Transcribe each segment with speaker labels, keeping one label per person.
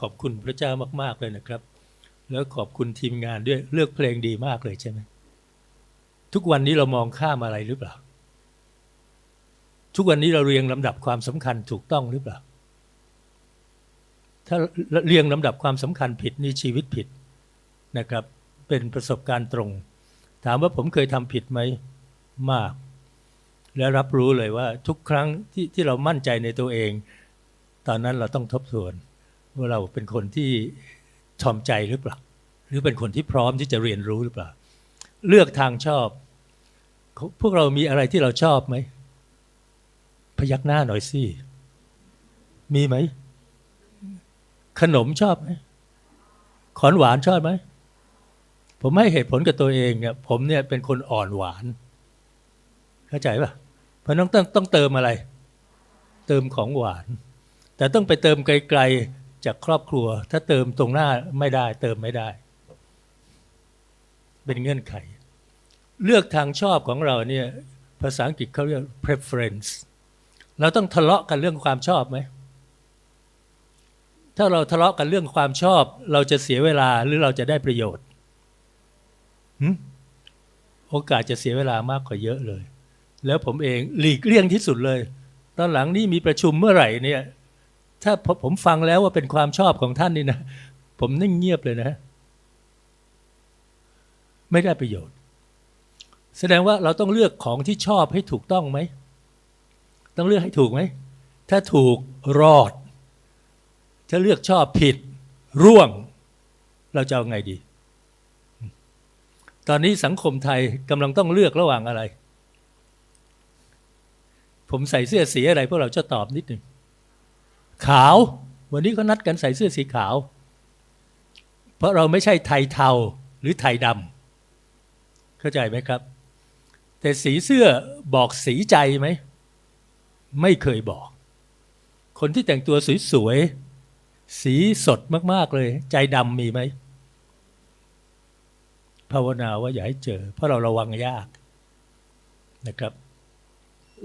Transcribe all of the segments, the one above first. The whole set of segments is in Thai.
Speaker 1: ขอบคุณพระเจ้ามาก ๆ เลยนะครับ แล้วขอบคุณทีมงานด้วยเลือกเพลงดีมากเลยใช่ไหมทุกวันนี้เรามองข้ามอะไรหรือเปล่า ทุกวันนี้เราเรียงลำดับความสำคัญถูกต้องหรือเปล่า ถ้าเรียงลำดับความสำคัญผิดนี่ชีวิตผิดนะครับ เป็นประสบการณ์ตรง ถามว่าผมเคยทำผิดไหมมาก และรับรู้เลยว่าทุกครั้งที่ที่เรามั่นใจในตัวเอง ตอนนั้นเราต้องทบทวน ว่าเราเป็นคนที่ทอมใจหรือเปล่า หรือเป็นคนที่พร้อมที่จะเรียนรู้หรือเปล่า เลือกทางชอบ พวกเรามีอะไรที่เราชอบไหม พยักหน้าหน่อยสิ มีไหม ขนมชอบไหมขอนหวานชอบไหม ผมให้เหตุผลกับตัวเองเนี่ย ผมเนี่ยเป็นคนอ่อนหวาน เข้าใจป่ะเพราะต้องต้องต้องเติมอะไร เติมของหวาน แต่ต้องไปเติมไกล จากครอบครัว ถ้าเติมตรงหน้าไม่ได้ เติมไม่ได้ เป็นเงื่อนไข เลือกทางชอบของเราเนี่ยภาษาอังกฤษเขาเรียก preference เราต้องทะเลาะกันเรื่องความชอบไหมถ้าเราทะเลาะกันเรื่องความชอบ เราจะเสียเวลาหรือเราจะได้ประโยชน์หึโอกาสจะเสียเวลามากกว่าเยอะเลย แล้วผมเองหลีกเลี่ยงที่สุดเลย ตอนหลังนี่มีประชุมเมื่อไหร่เนี่ย ถ้าผมฟังแล้วว่าเป็นความชอบของท่านนี่นะ ผมนิ่งเงียบเลยนะ ไม่ได้ประโยชน์ แสดงว่าเราต้องเลือกของที่ชอบให้ถูกต้องไหม ต้องเลือกให้ถูกไหม ถ้าถูกรอด ถ้าเลือกชอบผิด ร่วง เราจะเอาไงดี ตอนนี้สังคมไทยกำลังต้องเลือกระหว่างอะไร ผมใส่เสื้อสีอะไรพวกเราจะตอบนิดหนึ่ง ขาว วันนี้ก็นัดกันใส่เสื้อสีขาว เพราะเราไม่ใช่ไทยเทาหรือไทยดำเข้าใจไหมครับ แต่สีเสื้อบอกสีใจไหม ไม่เคยบอก คนที่แต่งตัวสวยๆ สีสดมากๆเลย ใจดำมีไหมภาวนาว่าอย่าให้เจอ เพราะเราระวังยากนะครับ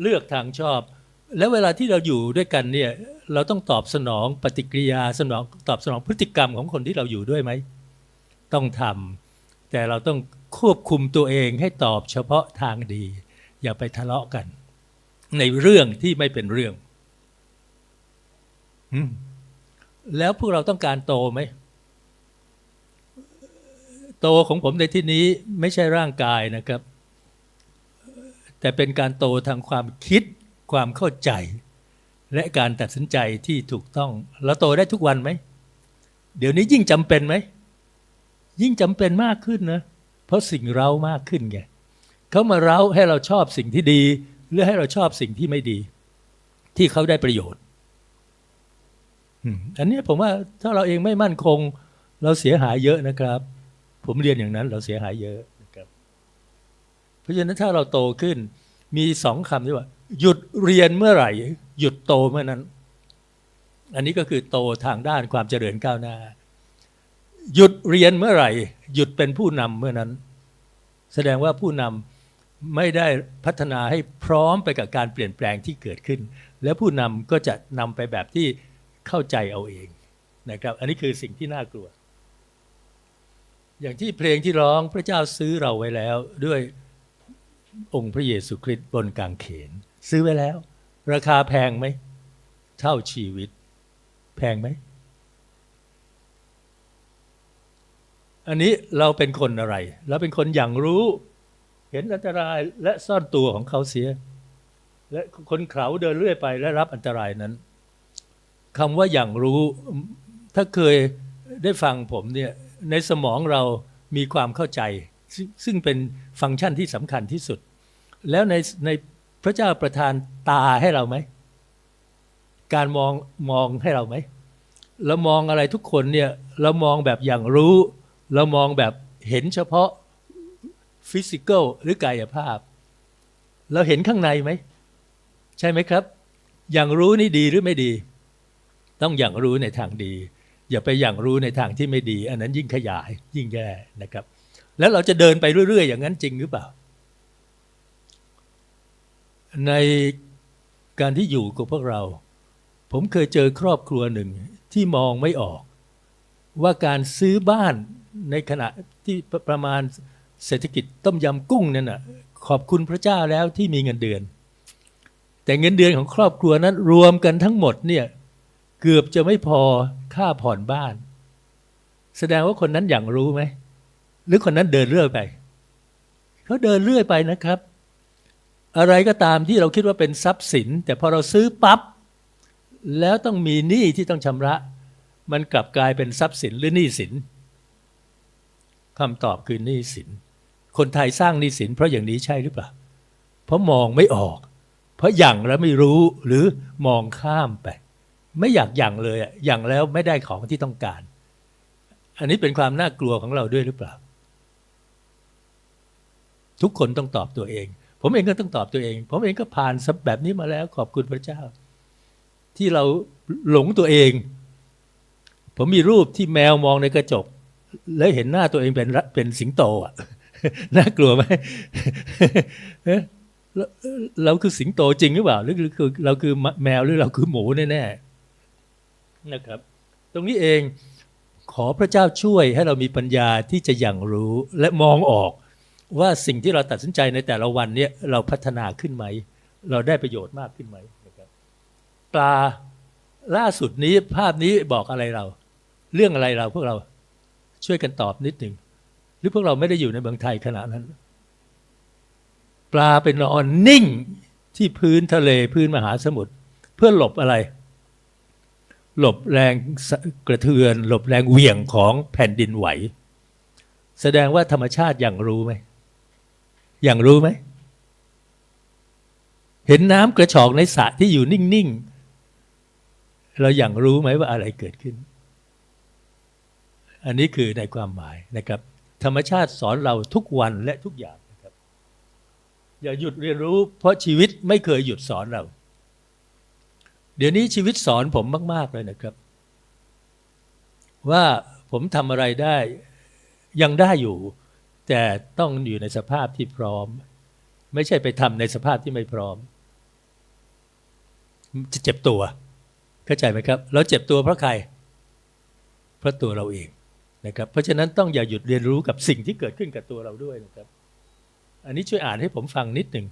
Speaker 1: เลือกทางชอบ แล้วเวลาที่เราอยู่ด้วยกันเนี่ย เราต้องตอบสนองปฏิกิริยาสนองตอบสนองพฤติกรรมของคนที่เราอยู่ด้วยไหม ต้องทำแต่เราต้องควบคุมตัวเองให้ตอบเฉพาะทางดี อย่าไปทะเลาะกัน ในเรื่องที่ไม่เป็นเรื่องอืมแล้วพวกเราต้องการโตไหม โตของผมในที่นี้ไม่ใช่ร่างกายนะครับ แต่เป็นการโตทางความคิดความเข้าใจ และการตัดสินใจที่ถูกต้อง เราโตได้ทุกวันไหม เดี๋ยวนี้ยิ่งจำเป็นไหม ยิ่งจำเป็นมากขึ้นนะ เพราะสิ่งเรามากขึ้นไงเขามาเร้าให้เราชอบสิ่งที่ดี หรือให้เราชอบสิ่งที่ไม่ดี ที่เขาได้ประโยชน์อันนี้ผมว่าถ้าเราเองไม่มั่นคง เราเสียหายเยอะนะครับ ผมเรียนอย่างนั้น เราเสียหายเยอะนะครับ เพราะฉะนั้นถ้าเราโตขึ้น มีสองคำที่ว่า หยุดเรียนเมื่อไหร่ หยุดโตเมื่อนั้น อันนี้ก็คือโตทางด้านความเจริญก้าวหน้า หยุดเรียนเมื่อไหร่ หยุดเป็นผู้นำเมื่อนั้น แสดงว่าผู้นำไม่ได้พัฒนาให้พร้อมไปกับการเปลี่ยนแปลงที่เกิดขึ้น แล้วผู้นำก็จะนำไปแบบที่เข้าใจเอาเองนะครับ อันนี้คือสิ่งที่น่ากลัว อย่างที่เพลงที่ร้องพระเจ้าซื้อเราไว้แล้วด้วยองค์พระเยซูคริสต์บนกางเขน ซื้อไว้แล้ว ราคาแพงไหม เท่าชีวิต แพงไหม อันนี้เราเป็นคนอะไร เราเป็นคนอย่างรู้ เห็นอันตรายและซ่อนตัวของเขาเสีย และคนเขาเดินเรื่อยไปและรับอันตรายนั้นคำว่าอย่างรู้ ถ้าเคยได้ฟังผมเนี่ยในสมองเรามีความเข้าใจ ซึ่งเป็นฟังก์ชันที่สำคัญที่สุด แล้วในใน พระเจ้าประทานตาให้เราไหม การมองมองให้เราไหมเรามองอะไรทุกคนเนี่ยเรามองแบบอย่างรู้เรามองแบบเห็นเฉพาะฟิสิกอลหรือกายภาพ เราเห็นข้างในไหม ใช่ไหมครับ อย่างรู้นี่ดีหรือไม่ดี ต้องอย่างรู้ในทางดี อย่าไปอย่างรู้ในทางที่ไม่ดี อันนั้นยิ่งขยายยิ่งแย่นะครับ แล้วเราจะเดินไปเรื่อย ๆ อย่างนั้นจริงหรือเปล่า ในการที่อยู่กับพวกเรา ผมเคยเจอครอบครัวหนึ่งที่มองไม่ออก ว่าการซื้อบ้านในขณะที่ประมาณเศรษฐกิจต้มยำกุ้งนั่นน่ะขอบคุณพระเจ้าแล้วที่มีเงินเดือน แต่เงินเดือนของครอบครัวนั้นรวมกันทั้งหมดเนี่ยเกือบจะไม่พอค่าผ่อนบ้าน แสดงว่าคนนั้นอย่างรู้ไหม หรือคนนั้นเดินเรื่อยไป เขาเดินเรื่อยไปนะครับ อะไรก็ตามที่เราคิดว่าเป็นทรัพย์สิน แต่พอเราซื้อปั๊บแล้วต้องมีหนี้ที่ต้องชำระ มันกลับกลายเป็นทรัพย์สินหรือหนี้สินคำตอบคือหนี้สิน คนไทยสร้างหนี้สิน เพราะอย่างนี้ใช่หรือเปล่า เพราะมองไม่ออก เพราะอย่างแล้วไม่รู้หรือมองข้ามไป ไม่อยากอย่างเลยอะอย่างแล้วไม่ได้ของที่ต้องการ อันนี้เป็นความน่ากลัวของเราด้วยหรือเปล่า ทุกคนต้องตอบตัวเอง ผมเองก็ต้องตอบตัวเอง ผมเองก็ผ่านแบบนี้มาแล้วขอบคุณพระเจ้า ที่เราหลงตัวเอง ผมมีรูปที่แมวมองในกระจก แล้วเห็นหน้าตัวเองเป็นเป็นสิงโตอะน่ากลัวไหมเราคือสิงโตจริงหรือเปล่าหรือหรือคือเราคือแมวหรือเราคือหมูแน่ๆนะครับ ตรงนี้เองขอพระเจ้าช่วยให้เรามีปัญญาที่จะอย่างรู้และมองออก ว่าสิ่งที่เราตัดสินใจในแต่ละวันเนี่ยเราพัฒนาขึ้นไหม เราได้ประโยชน์มากขึ้นไหมนะครับปลาล่าสุดนี้ภาพนี้บอกอะไรเรา เรื่องอะไรเราพวกเราช่วยกันตอบนิดหนึ่งหรือพวกเราไม่ได้อยู่ในเมืองไทยขณะนั้น ปลาเป็นนอนนิ่งที่พื้นทะเลพื้นมหาสมุทรเพื่อหลบอะไร หลบแรงกระเทือน หลบแรงเหวี่ยงของแผ่นดินไหว แสดงว่าธรรมชาติอย่างรู้ไหม อย่างรู้ไหม เห็นน้ำกระชอกในสระที่อยู่นิ่ง ๆ เราอย่างรู้ไหมว่าอะไรเกิดขึ้น อันนี้คือในความหมายนะครับ ธรรมชาติสอนเราทุกวันและทุกอย่างนะครับ อย่าหยุดเรียนรู้ เพราะชีวิตไม่เคยหยุดสอนเรา เดี๋ยวนี้ชีวิตสอนผมมาก ๆ เลยนะครับ ว่าผมทำอะไรได้ยังได้อยู่ แต่ต้องอยู่ในสภาพที่พร้อม ไม่ใช่ไปทำในสภาพที่ไม่พร้อม จะเจ็บตัว เข้าใจไหมครับ เราเจ็บตัวเพราะใคร เพราะตัวเราเองนะครับ เพราะฉะนั้นต้องอย่าหยุดเรียนรู้กับสิ่งที่เกิดขึ้นกับตัวเราด้วยนะครับ อันนี้ช่วยอ่านให้ผมฟังนิดหนึ่ง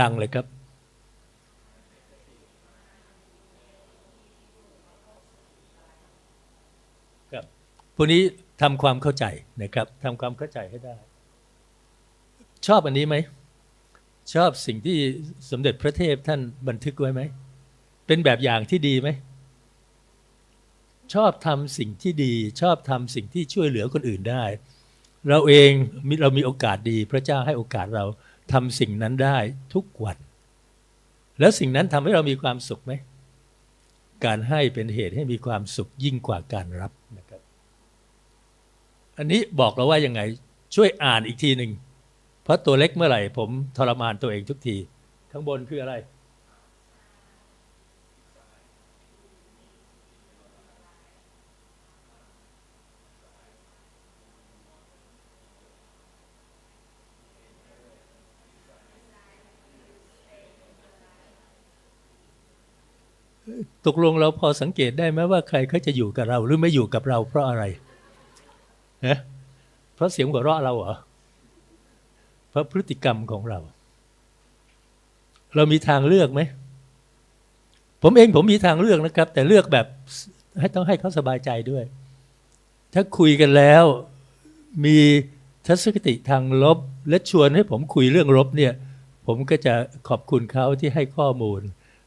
Speaker 1: ดัง ๆ เลยครับครับพวกนี้ ทำความเข้าใจนะครับทำความเข้าใจให้ได้ ชอบอันนี้ไหม ชอบสิ่งที่สมเด็จพระเทพท่านบันทึกไว้ไหม เป็นแบบอย่างที่ดีไหม ชอบทำสิ่งที่ดี ชอบทำสิ่งที่ช่วยเหลือคนอื่นได้ เราเองมีเรามีโอกาสดีพระเจ้าให้โอกาสเราทำสิ่งนั้นได้ทุกวัน แล้วสิ่งนั้นทำให้เรามีความสุขไหม การให้เป็นเหตุให้มีความสุขยิ่งกว่าการรับนะครับ อันนี้บอกเราว่ายังไงช่วยอ่านอีกทีหนึ่งเพราะตัวเล็กเมื่อไหร่ ผมทรมานตัวเองทุกที ข้างบนคืออะไร ตกลงเราพอสังเกตได้ไหมว่าใครเขาจะอยู่กับเราหรือไม่อยู่กับเราเพราะอะไร ฮะเพราะเสียงหัวเราะเราเหรอเพราะพฤติกรรมของเรา เรามีทางเลือกไหม ผมเองผมมีทางเลือกนะครับ แต่เลือกแบบให้ต้องให้เขาสบายใจด้วย ถ้าคุยกันแล้วมีทัศนคติทางลบ และชวนให้ผมคุยเรื่องลบเนี่ย ผมก็จะขอบคุณเขาที่ให้ข้อมูล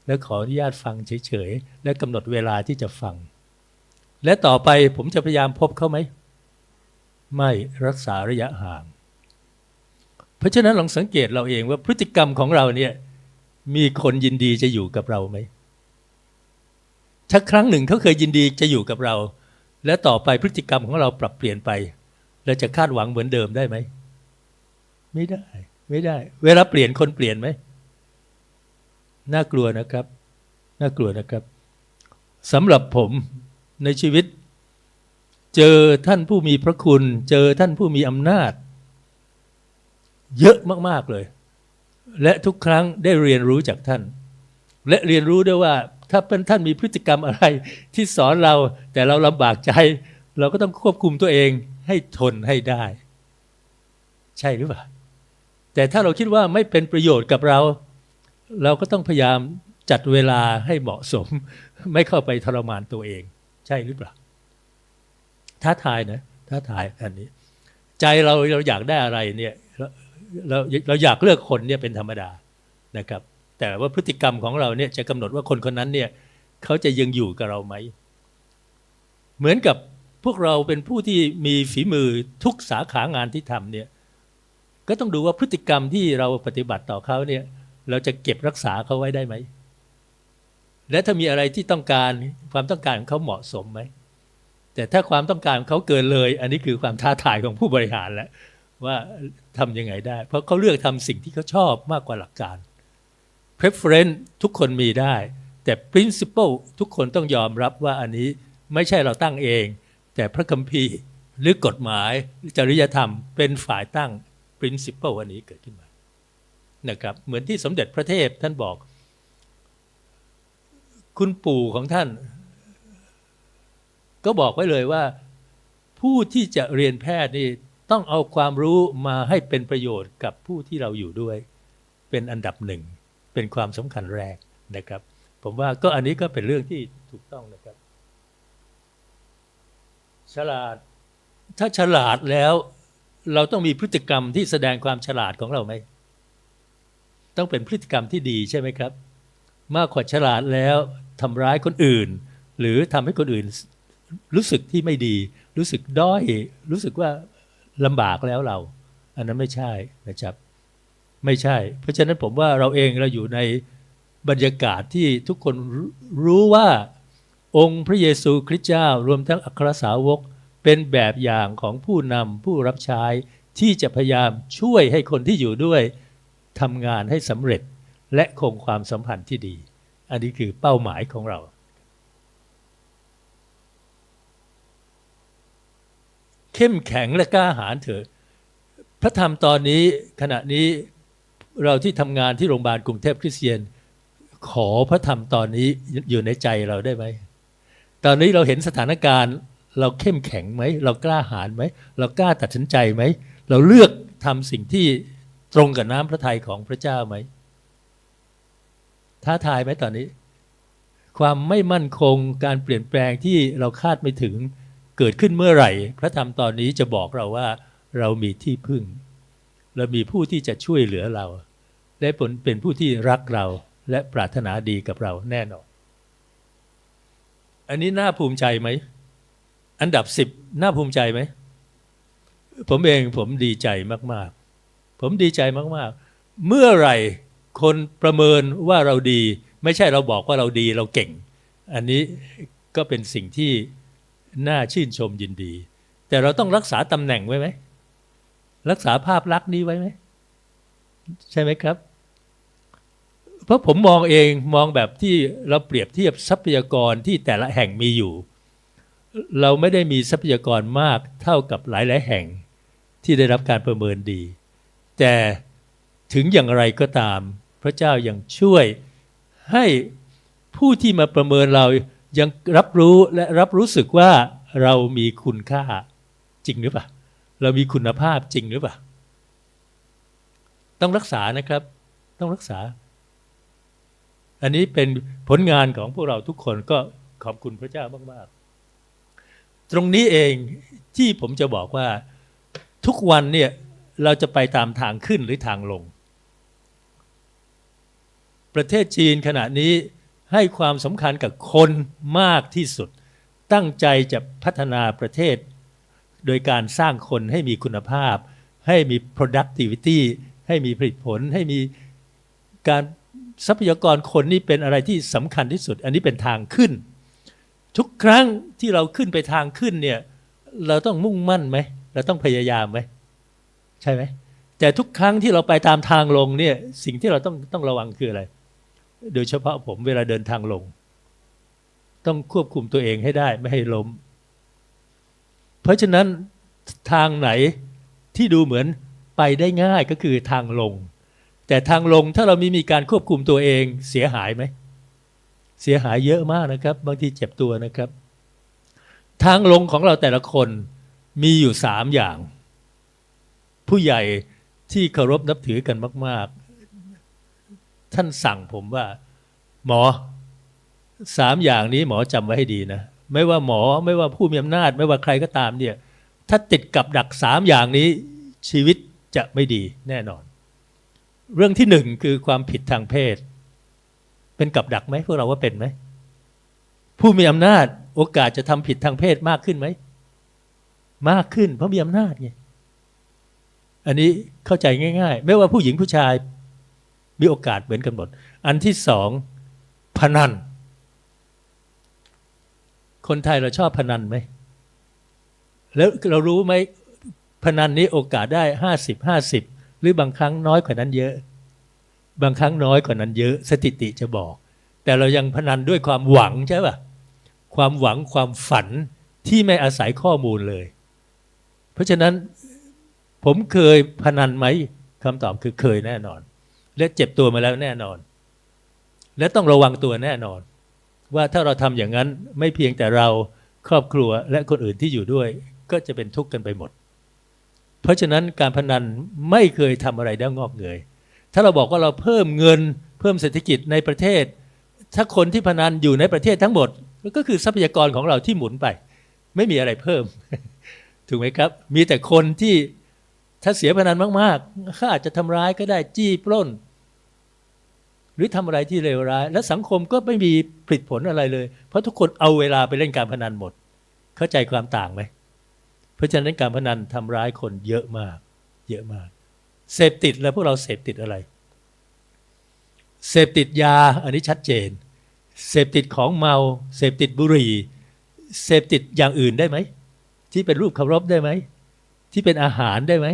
Speaker 1: และขออนุญาตฟังเฉยๆ และกำหนดเวลาที่จะฟัง และต่อไปผมจะพยายามพบเขาไหม ไม่รักษาระยะห่าง เพราะฉะนั้นลองสังเกตเราเองว่าพฤติกรรมของเราเนี่ยมีคนยินดีจะอยู่กับเราไหมถ้าครั้งหนึ่งเขาเคยยินดีจะอยู่กับเรา และต่อไปพฤติกรรมของเราปรับเปลี่ยนไป เราจะคาดหวังเหมือนเดิมได้ไหม ไม่ได้ ไม่ได้ เวลาเปลี่ยนคนเปลี่ยนไหม น่ากลัวนะครับ น่ากลัวนะครับสำหรับผมในชีวิต เจอท่านผู้มีพระคุณ เจอท่านผู้มีอำนาจ เยอะมาก ๆ เลย และทุกครั้งได้เรียนรู้จากท่าน และเรียนรู้ด้วยว่า ถ้าเป็นท่านมีพฤติกรรมอะไรที่สอนเราแต่เราลำบากใจ เราก็ต้องควบคุมตัวเองให้ทนให้ได้ ใช่หรือเปล่าแต่ถ้าเราคิดว่าไม่เป็นประโยชน์กับเรา เราก็ต้องพยายามจัดเวลาให้เหมาะสม ไม่เข้าไปทรมานตัวเอง ใช่หรือเปล่า ท้าทายนะท้าทายอันนี้ ใจเราเราอยากได้อะไรเนี่ยเราเราอยากเลือกคนเนี่ยเป็นธรรมดานะครับ แต่ว่าพฤติกรรมของเราเนี่ยจะกำหนดว่าคนคนนั้นเนี่ยเขาจะยังอยู่กับเราไหม เหมือนกับพวกเราเป็นผู้ที่มีฝีมือทุกสาขางานที่ทำเนี่ยก็ต้องดูว่าพฤติกรรมที่เราปฏิบัติต่อเขาเนี่ยเราจะเก็บรักษาเขาไว้ได้ไหม และถ้ามีอะไรที่ต้องการความต้องการของเขาเหมาะสมไหม แต่ถ้าความต้องการเขาเกินเลย อันนี้คือความท้าทายของผู้บริหารแล้วว่าทำยังไงได้ เพราะเขาเลือกทำสิ่งที่เขาชอบมากกว่าหลักการ preference ทุกคนมีได้ แต่ principle ทุกคนต้องยอมรับว่าอันนี้ไม่ใช่เราตั้งเอง แต่พระคัมภีร์หรือกฎหมายหรือจริยธรรมเป็นฝ่ายตั้ง principle อันนี้เกิดขึ้นมานะครับเหมือนที่สมเด็จพระเทพท่านบอก คุณปู่ของท่าน ก็บอกไว้เลยว่า ผู้ที่จะเรียนแพทย์นี่ต้องเอาความรู้มาให้เป็นประโยชน์กับผู้ที่เราอยู่ด้วย เป็นอันดับหนึ่ง เป็นความสำคัญแรกนะครับ ผมว่าก็อันนี้ก็เป็นเรื่องที่ถูกต้องนะครับ ฉลาด ถ้าฉลาดแล้วเราต้องมีพฤติกรรมที่แสดงความฉลาดของเราไหม ต้องเป็นพฤติกรรมที่ดีใช่ไหมครับ มากกว่าฉลาดแล้วทำร้ายคนอื่น หรือทำให้คนอื่น รู้สึกที่ไม่ดี รู้สึกด้อย รู้สึกว่าลำบากแล้วเรา อันนั้นไม่ใช่นะครับ ไม่ใช่ เพราะฉะนั้นผมว่าเราเองเราอยู่ในบรรยากาศที่ทุกคนรู้รู้ว่าองค์พระเยซูคริสต์เจ้ารวมทั้งอัครสาวกเป็นแบบอย่างของผู้นำผู้รับใช้ที่จะพยายามช่วยให้คนที่อยู่ด้วยทำงานให้สำเร็จและคงความสัมพันธ์ที่ดี อันนี้คือเป้าหมายของเรา เข้มแข็งและกล้าหาญเถอะ พระธรรมตอนนี้ขณะนี้เราที่ทำงานที่โรงพยาบาลกรุงเทพคริสเตียน ขอพระธรรมตอนนี้อยู่ในใจเราได้ไหม ตอนนี้เราเห็นสถานการณ์ เราเข้มแข็งไหม เรากล้าหาญไหม เรากล้าตัดสินใจไหม เราเลือกทำสิ่งที่ตรงกับน้ำพระทัยของพระเจ้าไหม ท้าทายไหมตอนนี้ ความไม่มั่นคงการเปลี่ยนแปลงที่เราคาดไม่ถึง เกิดขึ้นเมื่อไหร่ พระธรรมตอนนี้จะบอกเราว่า เรามีที่พึ่งเรามีผู้ที่จะช่วยเหลือเรา และผลเป็นผู้ที่รักเราและปรารถนาดีกับเราแน่นอน อันนี้น่าภูมิใจไหม อันดับสิบน่าภูมิใจไหม ผมเองผมดีใจมาก ๆ ผมดีใจมาก ๆ เมื่อไหร่คนประเมินว่าเราดี ไม่ใช่เราบอกว่าเราดีเราเก่ง อันนี้ก็เป็นสิ่งที่ น่าชื่นชมยินดี แต่เราต้องรักษาตำแหน่งไว้ไหม รักษาภาพลักษณ์นี้ไว้ไหม ใช่ไหมครับ เพราะผมมองเองมองแบบที่เราเปรียบเทียบทรัพยากรที่แต่ละแห่งมีอยู่ เราไม่ได้มีทรัพยากรมากเท่ากับหลายๆแห่งที่ได้รับการประเมินดี แต่ถึงอย่างไรก็ตาม พระเจ้ายังช่วยให้ผู้ที่มาประเมินเรา ยังรับรู้และรับรู้สึกว่าเรามีคุณค่าจริงหรือเปล่า เรามีคุณภาพจริงหรือเปล่า ต้องรักษานะครับ ต้องรักษา อันนี้เป็นผลงานของพวกเราทุกคนก็ขอบคุณพระเจ้ามาก ๆ ตรงนี้เองที่ผมจะบอกว่าทุกวันเนี่ยเราจะไปตามทางขึ้นหรือทางลง ประเทศจีนขณะนี้ ให้ความสำคัญกับคนมากที่สุด ตั้งใจจะพัฒนาประเทศ โดยการสร้างคนให้มีคุณภาพ ให้มี productivity ให้มีผลิตผล ให้มีการทรัพยากรคนนี่เป็นอะไรที่สำคัญที่สุด อันนี้เป็นทางขึ้น ทุกครั้งที่เราขึ้นไปทางขึ้นเนี่ยเราต้องมุ่งมั่นไหมเราต้องพยายามไหมใช่ไหมแต่ทุกครั้งที่เราไปตามทางลงเนี่ยสิ่งที่เราต้องต้องระวังคืออะไร โดยเฉพาะผมเวลาเดินทางลง ต้องควบคุมตัวเองให้ได้ไม่ให้ล้ม เพราะฉะนั้นทางไหนที่ดูเหมือนไปได้ง่ายก็คือทางลง แต่ทางลงถ้าเราไม่มีการควบคุมตัวเองเสียหายไหม เสียหายเยอะมากนะครับ บางทีเจ็บตัวนะครับ ทางลงของเราแต่ละคนมีอยู่สามอย่าง ผู้ใหญ่ที่เคารพนับถือกันมาก ๆ ท่านสั่งผมว่า หมอสามอย่างนี้หมอจำไว้ให้ดีนะ ไม่ว่าหมอไม่ว่าผู้มีอำนาจ ไม่ว่าใครก็ตามเนี่ย ถ้าติดกับดักสามอย่างนี้ชีวิตจะไม่ดีแน่นอน เรื่องที่หนึ่งคือความผิดทางเพศ เป็นกับดักไหมพวกเราว่าเป็นไหม ผู้มีอำนาจโอกาสจะทำผิดทางเพศมากขึ้นไหม มากขึ้นเพราะมีอำนาจไงอันนี้เข้าใจง่าย ๆ ไม่ว่าผู้หญิงผู้ชาย มีโอกาสเหมือนกันหมด อันที่สองพนัน คนไทยเราชอบพนันไหม แล้วเรารู้ไหมพนันนี้โอกาสได้ห้าสิบห้าสิบหรือบางครั้งน้อยกว่านั้นเยอะ บางครั้งน้อยกว่านั้นเยอะ สถิติจะบอก แต่เรายังพนันด้วยความหวังใช่ป่ะความหวังความฝันที่ไม่อาศัยข้อมูลเลย เพราะฉะนั้นผมเคยพนันไหมคำตอบคือเคยแน่นอน และเจ็บตัวมาแล้วแน่นอน และต้องระวังตัวแน่นอน ว่าถ้าเราทำอย่างนั้นไม่เพียงแต่เราครอบครัวและคนอื่นที่อยู่ด้วย ก็จะเป็นทุกข์กันไปหมด เพราะฉะนั้นการพนันไม่เคยทำอะไรได้งอกเงย ถ้าเราบอกว่าเราเพิ่มเงิน เพิ่มเศรษฐกิจในประเทศ ถ้าคนที่พนันอยู่ในประเทศทั้งหมดก็คือทรัพยากรของเราที่หมุนไป ไม่มีอะไรเพิ่ม ถูกไหมครับ มีแต่คนที่ถ้าเสียพนันมากๆเขาอาจจะทำร้ายก็ได้จี้ปล้น หรือทำอะไรที่เลวร้าย และสังคมก็ไม่มีผลิตผลอะไรเลย เพราะทุกคนเอาเวลาไปเล่นการพนันหมด เข้าใจความต่างไหมเพราะฉะนั้นการพนันทำร้ายคนเยอะมาก เยอะมาก เสพติดแล้วพวกเราเสพติดอะไร เสพติดยาอันนี้ชัดเจน เสพติดของเมา เสพติดบุหรี่ เสพติดอย่างอื่นได้ไหม ที่เป็นรูปเคารพได้ไหม ที่เป็นอาหารได้ไหม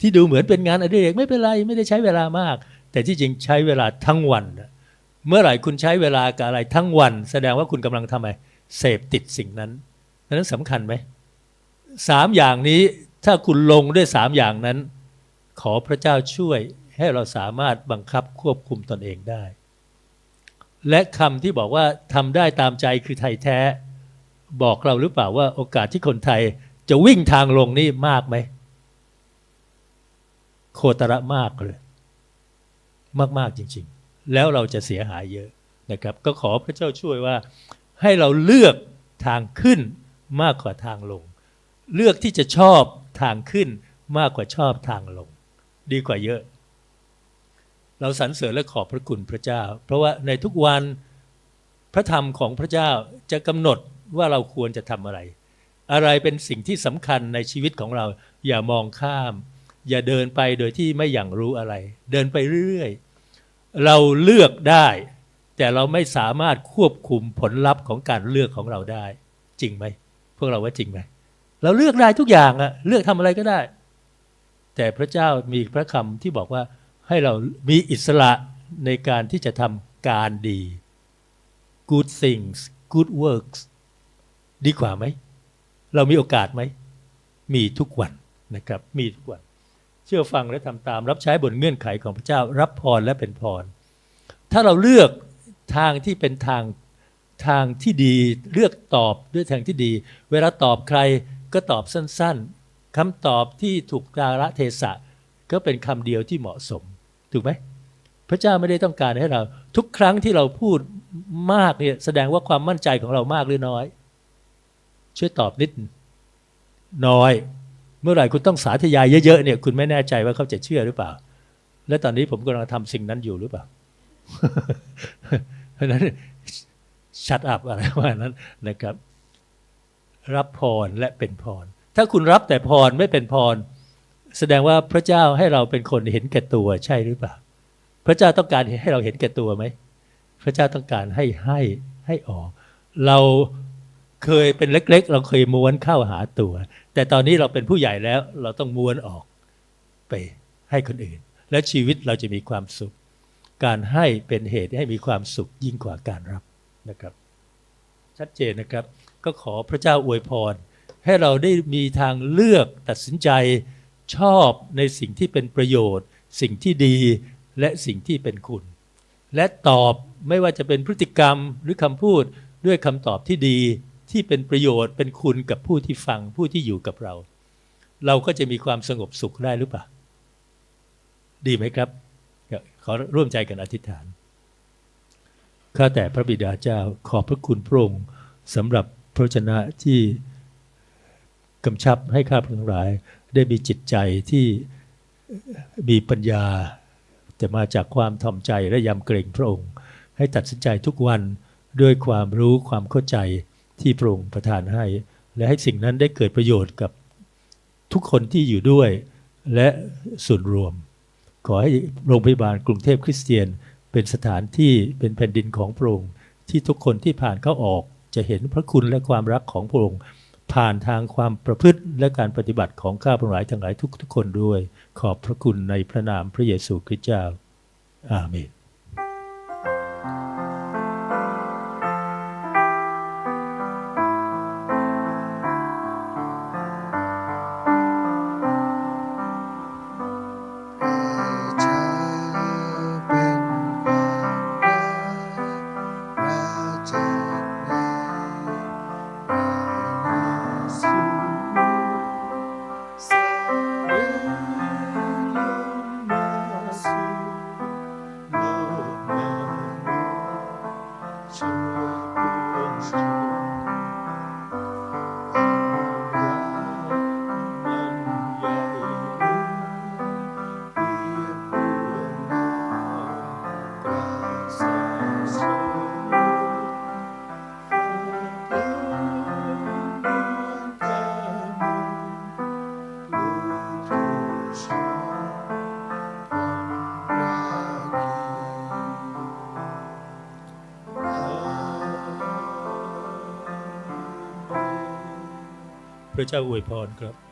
Speaker 1: ที่ดูเหมือนเป็นงานอดิเรกไม่เป็นไร ไม่ได้ใช้เวลามาก แต่ที่จริงใช้เวลาทั้งวัน เมื่อไหร่คุณใช้เวลากับอะไรทั้งวัน แสดงว่าคุณกำลังทำอะไรเสพติดสิ่งนั้นนั้นสำคัญไหมสามอย่างนี้ถ้าคุณลงด้วยสามอย่างนั้น ขอพระเจ้าช่วยให้เราสามารถบังคับควบคุมตนเองได้ และคำที่บอกว่าทำได้ตามใจคือไทยแท้ บอกเราหรือเปล่าว่าโอกาสที่คนไทยจะวิ่งทางลงนี่มากไหม โคตรมากเลย มากๆจริง ๆ แล้วเราจะเสียหายเยอะนะครับ ก็ขอพระเจ้าช่วยว่า ให้เราเลือกทางขึ้นมากกว่าทางลง เลือกที่จะชอบทางขึ้นมากกว่าชอบทางลง ดีกว่าเยอะ เราสรรเสริญและขอบพระคุณพระเจ้า เพราะว่าในทุกวันพระธรรมของพระเจ้าจะกำหนดว่าเราควรจะทำอะไร อะไรเป็นสิ่งที่สำคัญในชีวิตของเราอย่ามองข้าม อย่าเดินไปโดยที่ไม่อย่างรู้อะไร เดินไปเรื่อยๆ เราเลือกได้ แต่เราไม่สามารถควบคุมผลลัพธ์ของการเลือกของเราได้ จริงไหมพวกเราว่าจริงไหมเราเลือกได้ทุกอย่างอะเลือกทำอะไรก็ได้ แต่พระเจ้ามีพระคำที่บอกว่าให้เรามีอิสระในการที่จะทำการดี good things good works ดีกว่าไหม เรามีโอกาสไหม มีทุกวันนะครับ มีทุกวัน เชื่อฟังและทำตาม รับใช้บนเงื่อนไขของพระเจ้ารับพรและเป็นพร ถ้าเราเลือกทางที่เป็นทางทางที่ดีเลือกตอบด้วยทางที่ดี เวลาตอบใครก็ตอบสั้นๆคำตอบที่ถูกกาลเทศะ ก็เป็นคำเดียวที่เหมาะสม ถูกไหมพระเจ้าไม่ได้ต้องการให้เรา ทุกครั้งที่เราพูดมากเนี่ยแสดงว่าความมั่นใจของเรามากหรือน้อย ช่วยตอบนิด น้อย เมื่อไหร่คุณต้องสาธยายเยอะๆเนี่ยคุณไม่แน่ใจว่าเขาจะเชื่อหรือเปล่า และตอนนี้ผมกำลังทำสิ่งนั้นอยู่หรือเปล่า เพราะฉะนั้นชัดอัพอะไรว่าณนั้นนะครับ รับพรและเป็นพร ถ้าคุณรับแต่พรไม่เป็นพร แสดงว่าพระเจ้าให้เราเป็นคนเห็นแก่ตัวใช่หรือเปล่า พระเจ้าต้องการให้เราเห็นแก่ตัวไหมพระเจ้าต้องการให้ให้ให้ออก เรา เคยเป็นเล็ก ๆ เราเคยม้วนเข้าหาตัว แต่ตอนนี้เราเป็นผู้ใหญ่แล้วเราต้องม้วนออกไปให้คนอื่น และชีวิตเราจะมีความสุข การให้เป็นเหตุให้มีความสุขยิ่งกว่าการรับนะครับ ชัดเจนนะครับ ก็ขอพระเจ้าอวยพร ให้เราได้มีทางเลือกตัดสินใจชอบในสิ่งที่เป็นประโยชน์ สิ่งที่ดีและสิ่งที่เป็นคุณ และตอบไม่ว่าจะเป็นพฤติกรรมหรือคำพูดด้วยคำตอบที่ดี ที่เป็นประโยชน์เป็นคุณกับผู้ที่ฟังผู้ที่อยู่กับเรา เราก็จะมีความสงบสุขได้หรือเปล่า ดีไหมครับ ขอร่วมใจกันอธิษฐาน ข้าแต่พระบิดาเจ้าขอบพระคุณพระองค์สำหรับพระวจนะที่กำชับให้ข้าพทั้งหลาย ได้มีจิตใจที่มีปัญญา แต่มาจากความทอมใจและยำเกรงพระองค์ ให้ตัดสินใจทุกวันด้วยความรู้ความเข้าใจ ที่พระองค์ประทานให้ และให้สิ่งนั้นได้เกิดประโยชน์กับทุกคนที่อยู่ด้วยและส่วนรวม ขอให้โรงพยาบาลกรุงเทพคริสเตียน เป็นสถานที่เป็นแผ่นดินของพระองค์ที่ทุกคนที่ผ่านเข้าออกจะเห็นพระคุณและความรักของพระองค์ผ่านทางความประพฤติและการปฏิบัติของข้าพเจ้าหลายทั้งหลายทุกทุกคนด้วย ขอบพระคุณในพระนามพระเยซูคริสต์เจ้า อาเมน ระเจ้าอวยพรครับ